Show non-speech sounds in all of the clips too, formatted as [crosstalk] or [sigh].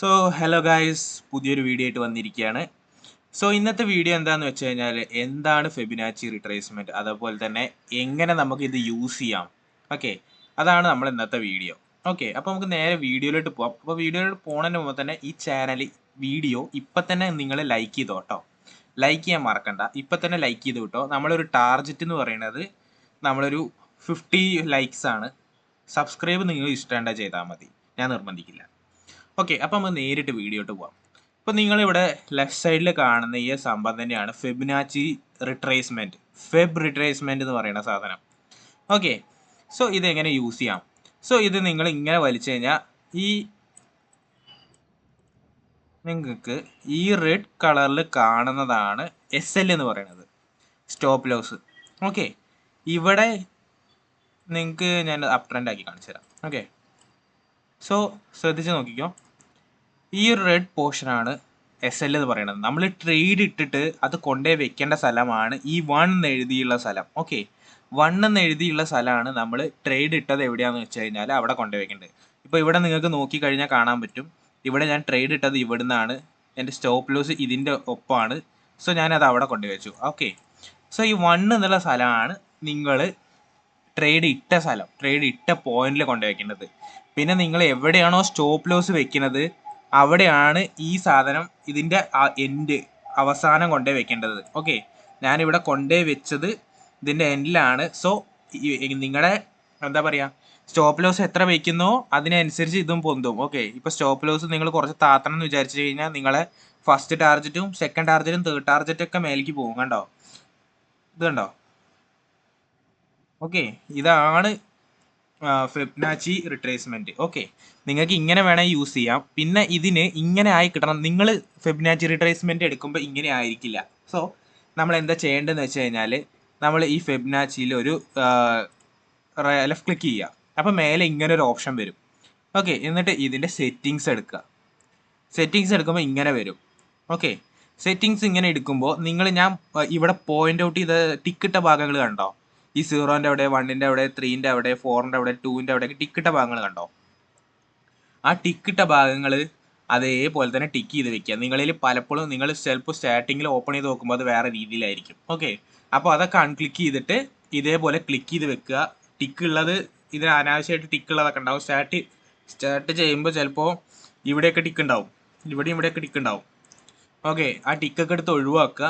So hello guys പുതിയൊരു video ആയിട്ട് വന്നിരിക്കുകയാണ്. സോ ഇന്നത്തെ വീഡിയോ എന്താണെന്ന് വെച്ച് കഴിഞ്ഞാൽ എന്താണ് ഫെബിനാച്ചി റിട്രേസ്മെന്റ് അതേപോലെ തന്നെ എങ്ങനെ നമുക്ക് ഇത് യൂസ് ചെയ്യാം? ഓക്കെ അതാണ് നമ്മൾ ഇന്നത്തെ വീഡിയോ ഓക്കെ അപ്പോൾ നമുക്ക് നേരെ വീഡിയോയിലോട്ട് പോകാം അപ്പോൾ വീഡിയോയിലോട്ട് പോകുന്നതിന് മുമ്പ് തന്നെ ഈ ചാനൽ വീഡിയോ ഇപ്പം തന്നെ നിങ്ങൾ ലൈക്ക് ചെയ്തോ കേട്ടോ ലൈക്ക് ചെയ്യാൻ മറക്കണ്ട. ഇപ്പം തന്നെ ലൈക്ക് ചെയ്ത് കിട്ടോ നമ്മളൊരു ടാർജറ്റ് എന്ന് പറയുന്നത് നമ്മളൊരു ഫിഫ്റ്റി ലൈക്സ് ആണ്. സബ്സ്ക്രൈബ് നിങ്ങൾ ഇഷ്ടേണ്ട ചെയ്താൽ മതി. ഞാൻ നിർബന്ധിക്കില്ല. ഓക്കെ അപ്പം നമുക്ക് നേരിട്ട് വീഡിയോട്ട് പോവാം. അപ്പോൾ നിങ്ങളിവിടെ ലെഫ്റ്റ് സൈഡിൽ കാണുന്ന ഈ സംഭവം തന്നെയാണ് ഫെബിനാച്ചി റിട്രേസ്മെന്റ് ഫെബ് റിട്രേസ്മെന്റ് എന്ന് പറയുന്ന സാധനം. ഓക്കെ സോ ഇതെങ്ങനെ യൂസ് ചെയ്യാം? സോ ഇത് നിങ്ങൾ ഇങ്ങനെ വലിച്ചു കഴിഞ്ഞാൽ ഈ നിങ്ങൾക്ക് ഈ റെഡ് കളറിൽ കാണുന്നതാണ് എസ് എൽ എന്ന് പറയുന്നത്. സ്റ്റോപ്പ് ലോസ് ഓക്കെ ഇവിടെ നിങ്ങൾക്ക് ഞാൻ അപ് ട്രെൻഡ് ആക്കി കാണിച്ചു തരാം ഓക്കെ സോ ശ്രദ്ധിച്ച് നോക്കിക്കോ. ഈ ഒരു റെഡ് പോർഷനാണ് എസ് എൽ എന്ന് പറയുന്നത്. നമ്മൾ ട്രേഡ് ഇട്ടിട്ട് അത് കൊണ്ടേ വെക്കേണ്ട സ്ഥലമാണ് ഈ വൺ എന്ന് എഴുതിയുള്ള സ്ഥലം. ഓക്കെ വൺ എന്ന് എഴുതിയുള്ള സ്ഥലമാണ് നമ്മൾ ട്രേഡ് ഇട്ടത് എവിടെയാണെന്ന് വെച്ച് കഴിഞ്ഞാൽ അവിടെ കൊണ്ടേ വെക്കേണ്ടത് ഇപ്പോൾ ഇവിടെ നിങ്ങൾക്ക് നോക്കിക്കഴിഞ്ഞാൽ കാണാൻ പറ്റും. ഇവിടെ ഞാൻ ട്രേഡ് ഇട്ടത് ഇവിടുന്നാണ്. എന്റെ സ്റ്റോപ്പ് ലോസ് ഇതിന്റെ ഒപ്പമാണ് സോ ഞാനത് അവിടെ കൊണ്ടുവച്ചു ഓക്കെ സോ ഈ വൺ എന്നുള്ള സ്ഥലമാണ് നിങ്ങൾ ട്രേഡ് ഇട്ട സ്ഥലം. ട്രേഡ് ഇട്ട പോയിന്റിൽ കൊണ്ടുവയ്ക്കേണ്ടത് പിന്നെ നിങ്ങൾ എവിടെയാണോ സ്റ്റോപ്പ് ലോസ് വെക്കുന്നത്? അവിടെയാണ് ഈ സാധനം ഇതിന്റെ എൻഡ് അവസാനം കൊണ്ടേ വെക്കേണ്ടത്. ഓക്കെ ഞാനിവിടെ കൊണ്ടേ വെച്ചത് ഇതിന്റെ എൻഡിലാണ് സോ നിങ്ങളുടെ എന്താ പറയുക സ്റ്റോപ്പ് ലോസ് എത്ര വെക്കുന്നോ അതിനനുസരിച്ച് ഇതും പൊന്തും. ഓക്കെ ഇപ്പോൾ സ്റ്റോപ്പ് ലോസ് നിങ്ങൾ കുറച്ച് താത്തണം എന്ന് വിചാരിച്ചു കഴിഞ്ഞാൽ നിങ്ങളെ ഫസ്റ്റ് ടാർജറ്റും സെക്കൻഡ് ടാർജറ്റും തേർഡ് ടാർജറ്റും ഒക്കെ മേലേക്ക് പോകും. കണ്ടോ? ഇത് കണ്ടോ? ഓക്കെ ഇതാണ് ഫെബ്നാച്ചി റിട്രേസ്മെന്റ് ഓക്കെ നിങ്ങൾക്ക് ഇങ്ങനെ വേണമെങ്കിൽ യൂസ് ചെയ്യാം. പിന്നെ ഇതിന് ഇങ്ങനെ ആയി കിട്ടണം. നിങ്ങൾ ഫെബ്നാച്ചി റിട്രേസ്മെന്റ് എടുക്കുമ്പോൾ ഇങ്ങനെ ആയിരിക്കില്ല. സോ നമ്മൾ എന്താ ചെയ്യേണ്ടതെന്ന് വെച്ച് കഴിഞ്ഞാൽ നമ്മൾ ഈ ഫെബ്നാച്ചിയിൽ ഒരു ലെഫ്റ്റ് ക്ലിക്ക് ചെയ്യുക. അപ്പോൾ മേലെ ഇങ്ങനെ ഒരു ഓപ്ഷൻ വരും. ഓക്കെ എന്നിട്ട് ഇതിന്റെ സെറ്റിങ്സ് എടുക്കുക. സെറ്റിങ്സ് എടുക്കുമ്പോൾ ഇങ്ങനെ വരും. ഓക്കെ സെറ്റിങ്സ് ഇങ്ങനെ എടുക്കുമ്പോൾ നിങ്ങൾ ഞാൻ ഇവിടെ പോയിന്റ് ഔട്ട് ചെയ്ത ടിക്കിട്ട ഭാഗങ്ങൾ കണ്ടോ? ഈ സീറോന്റെ അവിടെ വണ്ണിന്റെ അവിടെ ത്രീന്റെ അവിടെ ഫോറിന്റെ അവിടെ ടൂവിന്റെ അവിടെ ടിക്കിട്ട ഭാഗങ്ങൾ കണ്ടോ? ആ ടിക്കിട്ട ഭാഗങ്ങൾ അതേപോലെ തന്നെ ടിക്ക് ചെയ്ത് വെക്കുക. നിങ്ങളിൽ പലപ്പോഴും നിങ്ങൾ ചിലപ്പോൾ സ്റ്റാർട്ടിങ്ങിൽ ഓപ്പൺ ചെയ്ത് നോക്കുമ്പോൾ അത് വേറെ രീതിയിലായിരിക്കും. ഓക്കെ അപ്പോൾ അതൊക്കെ അൺക്ലിക്ക് ചെയ്തിട്ട് ഇതേപോലെ ക്ലിക്ക് ചെയ്ത് വെക്കുക. ടിക്ക് ഉള്ളത് ഇതിന് അനാവശ്യമായിട്ട് ടിക്ക് ഉള്ളതൊക്കെ ഉണ്ടാവും. സ്റ്റാർട്ട് സ്റ്റാർട്ട് ചെയ്യുമ്പോൾ ചിലപ്പോൾ ഇവിടെയൊക്കെ ടിക്ക് ഉണ്ടാവും. ഇവിടെയും ഇവിടെയൊക്കെ ടിക്ക് ഉണ്ടാവും. ഓക്കെ ആ ടിക്കൊക്കെ എടുത്ത് ഒഴിവാക്കുക.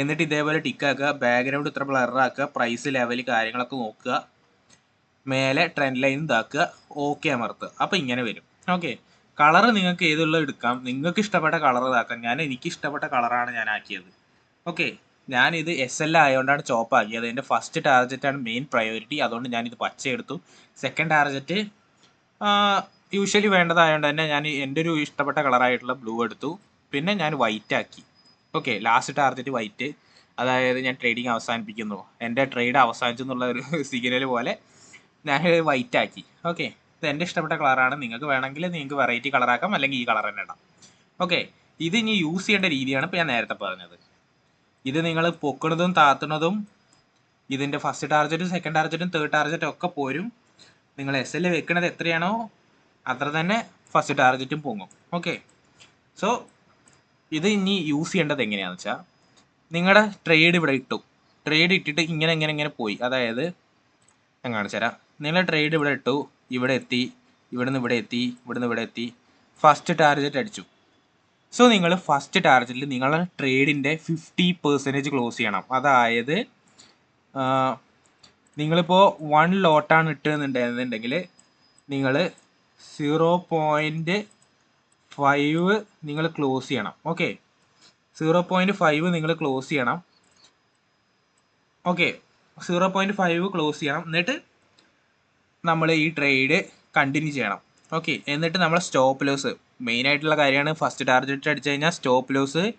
എന്നിട്ട് ഇതേപോലെ ടിക്കാക്കുക ബാക്ക്ഗ്രൗണ്ട് ഇത്ര ബ്ലറാക്കുക പ്രൈസ് ലെവൽ കാര്യങ്ങളൊക്കെ നോക്കുക മേലെ ട്രെൻഡ് ലൈൻ ഇതാക്കുക ഓക്കെ അമർത്തുക. അപ്പോൾ ഇങ്ങനെ വരും. ഓക്കെ കളർ നിങ്ങൾക്ക് ഏതുള്ള എടുക്കാം. നിങ്ങൾക്ക് ഇഷ്ടപ്പെട്ട കളർ ഇതാക്കാം. ഞാൻ എനിക്ക് ഇഷ്ടപ്പെട്ട കളറാണ് ഞാൻ ആക്കിയത്. ഓക്കെ ഞാനിത് എസ് എൽ ആയതുകൊണ്ടാണ് ചോപ്പ് ആക്കിയത്. എന്റെ ഫസ്റ്റ് ടാർജറ്റാണ് മെയിൻ പ്രയോറിറ്റി അതുകൊണ്ട് ഞാനിത് പച്ച എടുത്തു സെക്കൻഡ് ടാർജറ്റ് യൂഷ്വലി വേണ്ടതായതുകൊണ്ട് തന്നെ ഞാൻ എന്റെ ഒരു ഇഷ്ടപ്പെട്ട കളറായിട്ടുള്ള ബ്ലൂ എടുത്തു. പിന്നെ ഞാൻ വൈറ്റ് ആക്കി. ഓക്കെ ലാസ്റ്റ് ടാർഗറ്റ് വൈറ്റ് അതായത് ഞാൻ ട്രേഡിങ് അവസാനിപ്പിക്കുന്നു. എന്റെ ട്രേഡ് അവസാനിച്ചു എന്നുള്ള ഒരു [laughs] സിഗ്നൽ പോലെ ഞാൻ വൈറ്റ് ആക്കി. ഓക്കെ ഇത് എന്റെ ഇഷ്ടപ്പെട്ട കളറാണ് നിങ്ങൾക്ക് വേണമെങ്കിൽ നിങ്ങൾക്ക് വെറൈറ്റി കളറാക്കാം അല്ലെങ്കിൽ ഈ കളർ തന്നെ ഇടാം. ഓക്കെ ഇത് ഇനി യൂസ് ചെയ്യേണ്ട രീതിയാണ് ഇപ്പോൾ ഞാൻ നേരത്തെ പറഞ്ഞത്. ഇത് നിങ്ങൾ പൊക്കണതും താത്തണതും ഇതിന്റെ ഫസ്റ്റ് ടാർജറ്റും സെക്കൻഡ് ടാർജറ്റും തേർഡ് ടാർജറ്റും ഒക്കെ പോരും. നിങ്ങൾ എസ് എൽ വെക്കണത് എത്രയാണോ അത്ര തന്നെ ഫസ്റ്റ് ടാർജറ്റും പൊങ്ങും. ഓക്കെ സോ ഇത് ഇനി യൂസ് ചെയ്യേണ്ടത് എങ്ങനെയാണെന്ന് വെച്ചാൽ നിങ്ങളുടെ ട്രേഡ് ഇവിടെ ഇട്ടു. ട്രേഡ് ഇട്ടിട്ട് ഇങ്ങനെ ഇങ്ങനെ ഇങ്ങനെ പോയി. അതായത് ഞാൻ കാണിച്ചു തരാം. നിങ്ങളുടെ ട്രേഡ് ഇവിടെ ഇട്ടു ഇവിടെ എത്തി ഇവിടെ നിന്ന് ഇവിടെ എത്തി ഇവിടെ നിന്ന് ഇവിടെ എത്തി ഫസ്റ്റ് ടാർഗറ്റ് അടിച്ചു. സോ നിങ്ങൾ ഫസ്റ്റ് ടാർഗറ്റിൽ നിങ്ങളുടെ ട്രേഡിന്റെ ഫിഫ്റ്റി പെർസെന്റേജ് ക്ലോസ് ചെയ്യണം. അതായത് നിങ്ങളിപ്പോൾ വൺ ലോട്ടാണ് ഇട്ടുന്നുണ്ടെന്നുണ്ടെങ്കിൽ നിങ്ങൾ സീറോ പോയിന്റ് ഫൈവ് നിങ്ങൾ ക്ലോസ് ചെയ്യണം. ഓക്കെ സീറോ പോയിന്റ് ഫൈവ് നിങ്ങൾ ക്ലോസ് ചെയ്യണം. Okay zero point five close ചെയ്യണം. എന്നിട്ട് നമ്മൾ ഈ ട്രേഡ് കണ്ടിന്യൂ ചെയ്യണം. ഓക്കെ എന്നിട്ട് നമ്മൾ സ്റ്റോപ്പ് ലോസ് മെയിൻ ആയിട്ടുള്ള കാര്യമാണ് ഫസ്റ്റ് ടാർജറ്റ് അടിച്ചു കഴിഞ്ഞാൽ സ്റ്റോപ്പ് ലോസ്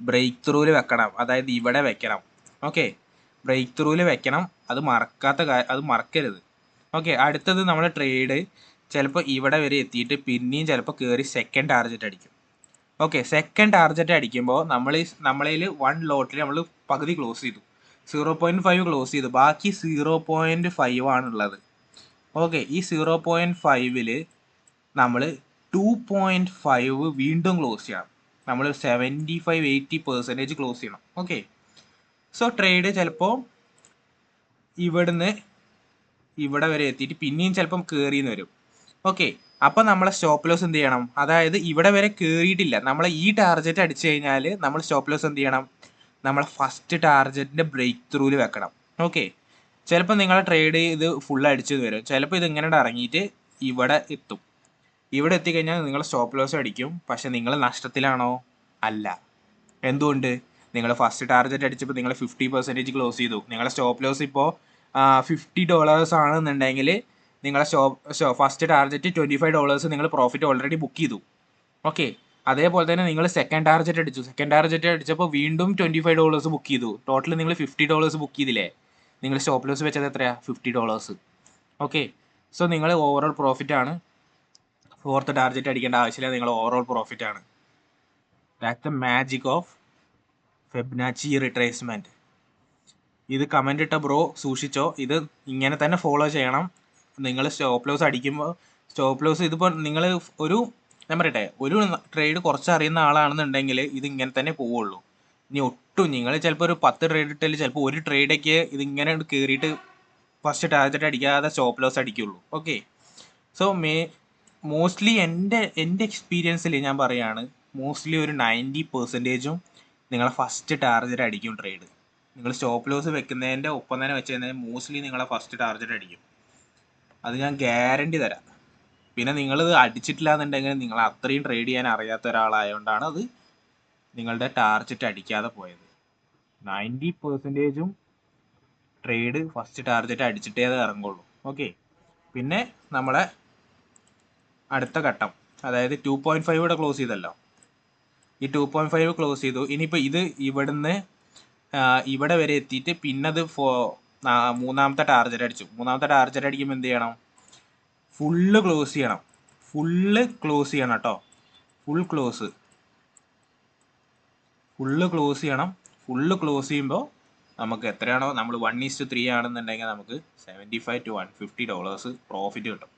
ബ്രേക്ക് ത്രൂവിൽ വെക്കണം. അതായത് ഇവിടെ വെക്കണം. ഓക്കെ ബ്രേക്ക് ത്രൂവിൽ വെക്കണം. അത് മറക്കാത്ത അത് മറക്കരുത്. ഓക്കെ അടുത്തത് നമ്മൾ ട്രേഡ് ചിലപ്പോൾ ഇവിടെ വരെ എത്തിയിട്ട് പിന്നെയും ചിലപ്പോൾ കയറി സെക്കൻഡ് ടാർജറ്റ് അടിക്കും. ഓക്കെ സെക്കൻഡ് ടാർജറ്റ് അടിക്കുമ്പോൾ നമ്മൾ നമ്മളതിൽ വൺ ലോട്ടിൽ നമ്മൾ പകുതി ക്ലോസ് ചെയ്തു. സീറോ പോയിന്റ് ഫൈവ് ക്ലോസ് ചെയ്തു. ബാക്കി സീറോ പോയിന്റ് ഫൈവ് ആണുള്ളത്. ഓക്കെ ഈ സീറോ പോയിന്റ് ഫൈവിൽ നമ്മൾ ടു പോയിന്റ് ഫൈവ് വീണ്ടും ക്ലോസ് ചെയ്യണം. നമ്മൾ seventy five eighty percentage close ചെയ്യണം. ഓക്കെ സോ ട്രേഡ് ചിലപ്പോൾ ഇവിടുന്ന് ഇവിടെ വരെ എത്തിയിട്ട് പിന്നെയും ചിലപ്പം കയറിയെന്ന് വരും. ഓക്കെ അപ്പോൾ നമ്മളെ സ്റ്റോപ്പ് ലോസ് എന്ത് ചെയ്യണം? അതായത് ഇവിടെ വരെ കയറിയിട്ടില്ല നമ്മളെ ഈ ടാർജറ്റ് അടിച്ചു കഴിഞ്ഞാൽ നമ്മൾ സ്റ്റോപ്പ് ലോസ് എന്ത് ചെയ്യണം? നമ്മൾ ഫസ്റ്റ് ടാർജറ്റിന്റെ ബ്രേക്ക് ത്രൂവിൽ വെക്കണം. ഓക്കെ ചിലപ്പോൾ നിങ്ങളെ ട്രേഡ് ഇത് ഫുൾ അടിച്ചത് വരും. ചിലപ്പോൾ ഇത് ഇങ്ങനെ ഇറങ്ങിയിട്ട് ഇവിടെ എത്തും. ഇവിടെ എത്തിക്കഴിഞ്ഞാൽ നിങ്ങൾ സ്റ്റോപ്പ് ലോസ് അടിക്കും. പക്ഷെ നിങ്ങൾ നഷ്ടത്തിലാണോ? അല്ല. എന്തുകൊണ്ട്? നിങ്ങൾ ഫസ്റ്റ് ടാർഗറ്റ് അടിച്ചപ്പോൾ നിങ്ങൾ ഫിഫ്റ്റി പെർസെന്റേജ് ക്ലോസ് ചെയ്തു. നിങ്ങളുടെ സ്റ്റോപ്പ് ലോസ് ഇപ്പോൾ ഫിഫ്റ്റി ഡോളേഴ്സ് ആണെന്നുണ്ടെങ്കിൽ നിങ്ങളെ so first target twenty five dollars നിങ്ങൾ പ്രോഫിറ്റ് ഓൾറെഡി ബുക്ക് ചെയ്തു. ഓക്കെ അതേപോലെ തന്നെ നിങ്ങൾ സെക്കൻഡ് ടാർജറ്റ് അടിച്ചു. സെക്കൻഡ് ടാർജറ്റ് അടിച്ചപ്പോൾ വീണ്ടും ട്വന്റി ഫൈവ് ഡോളേഴ്സ് ബുക്ക് ചെയ്തു. ടോട്ടൽ നിങ്ങൾ ഫിഫ്റ്റി ഡോളേഴ്സ് ബുക്ക് ചെയ്തില്ലേ? നിങ്ങൾ സ്റ്റോപ്പ് ലോസ് വെച്ചത് എത്രയാണ് ഫിഫ്റ്റി ഡോളേഴ്സ് ഓക്കെ സോ നിങ്ങൾ ഓവറോൾ പ്രോഫിറ്റ് ആണ്. ഫോർത്ത് ടാർജറ്റ് അടിക്കേണ്ട ആവശ്യമില്ല. നിങ്ങൾ ഓവറോൾ പ്രോഫിറ്റ് ആണ്. That the magic of Fibonacci retracement ഇത് കമന്റ് ഇട്ട ബ്രോ സൂക്ഷിച്ചോ. ഇത് ഇങ്ങനെ തന്നെ ഫോളോ ചെയ്യണം. നിങ്ങൾ സ്റ്റോപ്പ് ലോസ് അടിക്കുമ്പോൾ സ്റ്റോപ്പ് ലോസ് ഇതിപ്പോൾ നിങ്ങൾ ഒരു ഞാൻ പറയട്ടെ ഒരു ട്രേഡ് കുറച്ച് അറിയുന്ന ആളാണെന്നുണ്ടെങ്കിൽ ഇത് ഇങ്ങനെ തന്നെ പോവുള്ളൂ. ഇനി ഒട്ടും നിങ്ങൾ ചിലപ്പോൾ ഒരു പത്ത് ട്രേഡ് ഇട്ടാൽ ചിലപ്പോൾ ഒരു ട്രേഡൊക്കെ ഇതിങ്ങനെ കയറിയിട്ട് ഫസ്റ്റ് ടാർജറ്റ് അടിക്കാതെ സ്റ്റോപ്പ് ലോസ് അടിക്കുള്ളൂ. ഓക്കെ സോ മേ മോസ്റ്റ്ലി എന്റെ എന്റെ എക്സ്പീരിയൻസിൽ ഞാൻ പറയുകയാണ് മോസ്റ്റ്ലി ഒരു നയന്റി പെർസെന്റേജും നിങ്ങളെ ഫസ്റ്റ് ടാർജറ്റ് അടിക്കും ട്രേഡ് നിങ്ങൾ സ്റ്റോപ്പ് ലോസ് വെക്കുന്നതിന്റെ ഒപ്പം തന്നെ വെച്ച് കഴിഞ്ഞാൽ മോസ്റ്റ്ലി നിങ്ങളെ ഫസ്റ്റ് ടാർജറ്റ് അടിക്കും. അത് ഞാൻ ഗ്യാരണ്ടി തരാം. പിന്നെ നിങ്ങളിത് അടിച്ചിട്ടില്ല എന്നുണ്ടെങ്കിൽ നിങ്ങൾ അത്രയും ട്രേഡ് ചെയ്യാൻ അറിയാത്ത ഒരാളായതുകൊണ്ടാണ് അത് നിങ്ങളുടെ ടാർജറ്റ് അടിക്കാതെ പോയത്. നയന്റി പെർസെന്റേജും ട്രേഡ് ഫസ്റ്റ് ടാർജറ്റ് അടിച്ചിട്ടേ അത് ഇറങ്ങുള്ളൂ. ഓക്കെ പിന്നെ നമ്മളെ അടുത്ത ഘട്ടം. അതായത് ടു പോയിന്റ് ഫൈവ് ഇവിടെ ക്ലോസ് ചെയ്തല്ലോ. ഈ ടു പോയിന്റ് ഫൈവ് ക്ലോസ് ചെയ്തു. ഇനിയിപ്പോൾ ഇത് ഇവിടുന്ന് ഇവിടെ വരെ എത്തിയിട്ട് പിന്നത് ഫോ മൂന്നാമത്തെ ടാർജർ അടിച്ചു. മൂന്നാമത്തെ ടാർജർ അടിക്കുമ്പോൾ എന്ത് ചെയ്യണം? ഫുള്ള് ക്ലോസ് ചെയ്യണം. ഫുള്ള് ക്ലോസ് ചെയ്യണം കേട്ടോ ഫുൾ ക്ലോസ് ഫുള്ള് ക്ലോസ് ചെയ്യണം. ഫുള്ള് ക്ലോസ് ചെയ്യുമ്പോൾ നമുക്ക് എത്രയാണോ? നമ്മൾ വൺ ഈസ്റ്റ് ത്രീ ആണെന്നുണ്ടെങ്കിൽ നമുക്ക് seventy five to one fifty dollars profit കിട്ടും.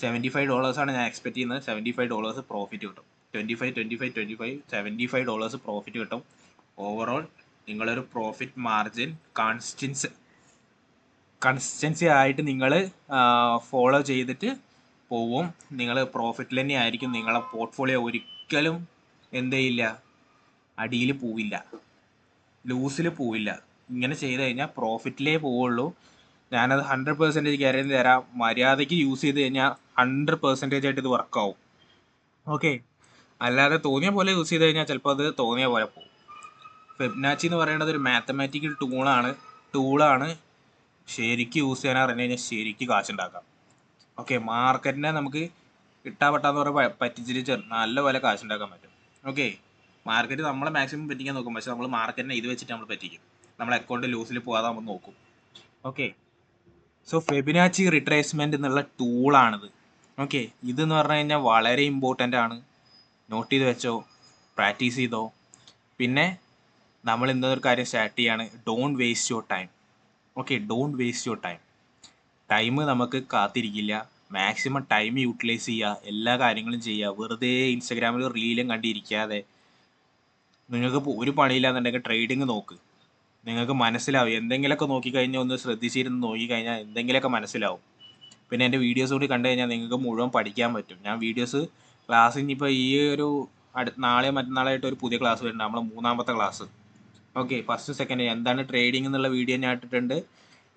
സെവന്റി ഫൈവ് ഡോളേഴ്സാണ് ഞാൻ എക്സ്പെക്ട് ചെയ്യുന്നത്. സെവന്റി ഫൈവ് ഡോളേഴ്സ് പ്രോഫിറ്റ് കിട്ടും. Twenty five twenty five twenty five seventy five dollars profit കിട്ടും. ഓവറോൾ നിങ്ങളൊരു പ്രോഫിറ്റ് മാർജിൻ കോൺസ്റ്റൻസ് കൺസിസ്റ്റൻസി ആയിട്ട് നിങ്ങൾ ഫോളോ ചെയ്തിട്ട് പോവും. നിങ്ങൾ പ്രോഫിറ്റിൽ തന്നെ ആയിരിക്കും നിങ്ങളെ പോർട്ട്ഫോളിയോ ഒരിക്കലും എന്ത് ചെയ്യില്ല. അടിയിൽ പോവില്ല. ലൂസിൽ പോവില്ല. ഇങ്ങനെ ചെയ്ത് കഴിഞ്ഞാൽ പ്രോഫിറ്റിലേ പോവുള്ളൂ. ഞാനത് ഹൺഡ്രഡ് പെർസെന്റേജ് ഗ്യാരണ്ടി തരാം. മര്യാദയ്ക്ക് യൂസ് ചെയ്ത് കഴിഞ്ഞാൽ ഹൺഡ്രഡ് പെർസെന്റേജ് ആയിട്ട് ഇത് വർക്കാവും ഓക്കെ അല്ലാതെ തോന്നിയ പോലെ യൂസ് ചെയ്ത് കഴിഞ്ഞാൽ ചിലപ്പോൾ അത് തോന്നിയ പോലെ പോകും ഫെബ്നാച്ചി എന്ന് പറയുന്നത് ഒരു മാത്തമാറ്റിക്കൽ ടൂളാണ് ടൂളാണ് ശരിക്ക് യൂസ് ചെയ്യാൻ അറിഞ്ഞു കഴിഞ്ഞാൽ ശരിക്ക് കാശുണ്ടാക്കാം. ഓക്കെ മാർക്കറ്റിനെ നമുക്ക് ഇട്ടാ പെട്ടാന്ന് പറഞ്ഞാൽ പറ്റിച്ചിട്ട് നല്ല പോലെ കാശുണ്ടാക്കാൻ പറ്റും. ഓക്കെ മാർക്കറ്റ് നമ്മളെ മാക്സിമം പറ്റിക്കാൻ നോക്കും. പക്ഷെ നമ്മൾ മാർക്കറ്റിനെ ഇത് വെച്ചിട്ട് നമ്മൾ പറ്റിക്കും. നമ്മളെ അക്കൗണ്ട് ലൂസിൽ പോകാതെ നമ്മൾ നോക്കും. ഓക്കെ സോ ഫെബിനാച്ചി റിട്രേസ്മെന്റ് എന്നുള്ള ടൂളാണിത് ഓക്കെ ഇതെന്ന് പറഞ്ഞു കഴിഞ്ഞാൽ വളരെ ഇമ്പോർട്ടന്റ് ആണ്. നോട്ട് ചെയ്ത് വെച്ചോ പ്രാക്ടീസ് ചെയ്തോ. പിന്നെ നമ്മൾ ഇന്നൊരു കാര്യം സ്റ്റാർട്ട് ചെയ്യാണ്. Don't waste your time okay don't waste your time time നമുക്ക് കാത്തിരിക്കില്ല. മാക്സിമം ടൈം യൂട്ടിലൈസ് ചെയ്യുക. എല്ലാ കാര്യങ്ങളും ചെയ്യുക. വെറുതെ ഇൻസ്റ്റഗ്രാമിൽ റീലും കണ്ടിരിക്കാതെ. നിങ്ങൾക്ക് ഒരു പണിയില്ലാന്നുണ്ടെങ്കിൽ ട്രേഡിങ് നോക്ക്. നിങ്ങൾക്ക് മനസ്സിലാവും. എന്തെങ്കിലുമൊക്കെ നോക്കിക്കഴിഞ്ഞാൽ ഒന്ന് ശ്രദ്ധിച്ചിരുന്ന് നോക്കിക്കഴിഞ്ഞാൽ എന്തെങ്കിലുമൊക്കെ മനസ്സിലാവും. പിന്നെ എന്റെ വീഡിയോസ് കൂടി കണ്ടു കഴിഞ്ഞാൽ നിങ്ങൾക്ക് മുഴുവൻ പഠിക്കാൻ പറ്റും. ഞാൻ വീഡിയോസ് ക്ലാസ് ഇനിയിപ്പോൾ ഈ ഒരു അടുത്ത നാളെ മറ്റന്നാളായിട്ട് ഒരു പുതിയ ക്ലാസ് വരുന്നുണ്ട്. നമ്മൾ മൂന്നാമത്തെ ക്ലാസ് ഓക്കെ ഫസ്റ്റ് സെക്കൻഡ് എന്താണ് ട്രേഡിംഗ് എന്നുള്ള വീഡിയോ ഞാൻ ഇട്ടിട്ടുണ്ട്.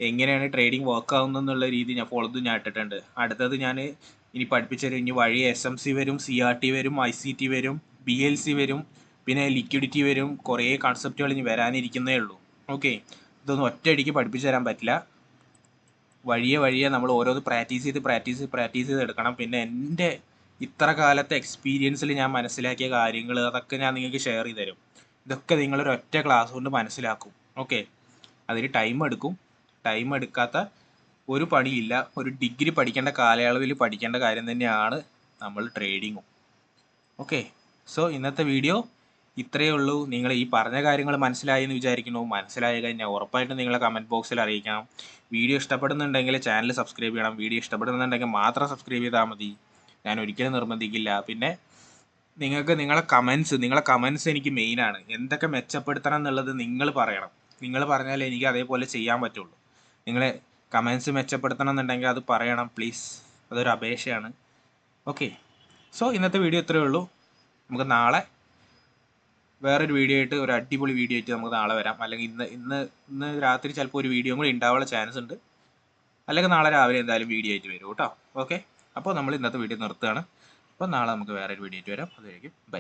എങ്ങനെയാണ് ട്രേഡിംഗ് വർക്ക് ആവുന്നത് എന്നുള്ള രീതി ഞാൻ ഫോളോ ഞാൻ ഇട്ടിട്ടുണ്ട്. അടുത്തത് ഞാൻ ഇനി പഠിപ്പിച്ചത് ഇനി വഴി എസ് എം സി വരും സി ആർ ടി വരും ഐ സി ടി വരും ബി എൽ സി വരും പിന്നെ ലിക്വിഡിറ്റി വരും കുറേ കൺസെപ്റ്റുകൾ ഇനി വരാനിരിക്കുന്നേ ഉള്ളൂ. ഓക്കെ ഇതൊന്നും ഒറ്റയടിക്ക് പഠിപ്പിച്ചു തരാൻ പറ്റില്ല. വഴിയെ വഴിയെ നമ്മൾ ഓരോന്ന് പ്രാക്ടീസ് ചെയ്ത് പ്രാക്ടീസ് പ്രാക്ടീസ് ചെയ്ത് എടുക്കണം. പിന്നെ എന്റെ ഇത്ര കാലത്തെ എക്സ്പീരിയൻസിൽ ഞാൻ മനസ്സിലാക്കിയ കാര്യങ്ങൾ അതൊക്കെ ഞാൻ നിങ്ങൾക്ക് ഷെയർ ചെയ്ത് തരും. ഇതൊക്കെ നിങ്ങളൊരു ഒറ്റ ക്ലാസ് കൊണ്ട് മനസ്സിലാക്കും. ഓക്കെ അതിന് ടൈം എടുക്കും. ടൈം എടുക്കാത്ത ഒരു പണിയില്ല. ഒരു ഡിഗ്രി പഠിക്കേണ്ട കാലയളവിൽ പഠിക്കേണ്ട കാര്യം തന്നെയാണ് നമ്മൾ ട്രേഡിങ്ങും ഓക്കെ സോ ഇന്നത്തെ വീഡിയോ ഇത്രയേ ഉള്ളൂ. നിങ്ങൾ ഈ പറഞ്ഞ കാര്യങ്ങൾ മനസ്സിലായി എന്ന് വിചാരിക്കുന്നു. മനസ്സിലായി കഴിഞ്ഞാൽ ഉറപ്പായിട്ടും നിങ്ങളെ കമന്റ് ബോക്സിൽ അറിയിക്കണം. വീഡിയോ ഇഷ്ടപ്പെടുന്നുണ്ടെങ്കിൽ ചാനൽ സബ്സ്ക്രൈബ് ചെയ്യണം. വീഡിയോ ഇഷ്ടപ്പെടുന്നുണ്ടെങ്കിൽ മാത്രം സബ്സ്ക്രൈബ് ചെയ്താൽ മതി. ഞാൻ ഒരിക്കലും നിർബന്ധിക്കില്ല. പിന്നെ നിങ്ങൾക്ക് നിങ്ങളെ കമൻസ് നിങ്ങളെ കമൻസ് എനിക്ക് മെയിൻ ആണ്. എന്തൊക്കെ മെച്ചപ്പെടുത്തണം എന്നുള്ളത് നിങ്ങൾ പറയണം. നിങ്ങൾ പറഞ്ഞാലേ എനിക്ക് അതേപോലെ ചെയ്യാൻ പറ്റുള്ളൂ. നിങ്ങളെ കമൻസ് മെച്ചപ്പെടുത്തണം എന്നുണ്ടെങ്കിൽ അത് പറയണം പ്ലീസ് അതൊരു അപേക്ഷയാണ്. ഓക്കെ സോ ഇന്നത്തെ വീഡിയോ ഇത്രയേ ഉള്ളൂ. നമുക്ക് നാളെ വേറൊരു വീഡിയോ ആയിട്ട് ഒരു അടിപൊളി വീഡിയോ ആയിട്ട് നമുക്ക് നാളെ വരാം. അല്ലെങ്കിൽ ഇന്ന് ഇന്ന് ഇന്ന് രാത്രി ചിലപ്പോൾ ഒരു വീഡിയോ കൂടി ഉണ്ടാവാനുള്ള ചാൻസ് ഉണ്ട്. അല്ലെങ്കിൽ നാളെ രാവിലെ എന്തായാലും വീഡിയോ ആയിട്ട് വരും കേട്ടോ. ഓക്കെ അപ്പോൾ നമ്മൾ ഇന്നത്തെ വീഡിയോ നിർത്തുകയാണ്. അപ്പോൾ നാളെ നമുക്ക് വേറെ ഒരു വീഡിയോ ആയിട്ട് വരാം. അതുവരേക്കും ബൈ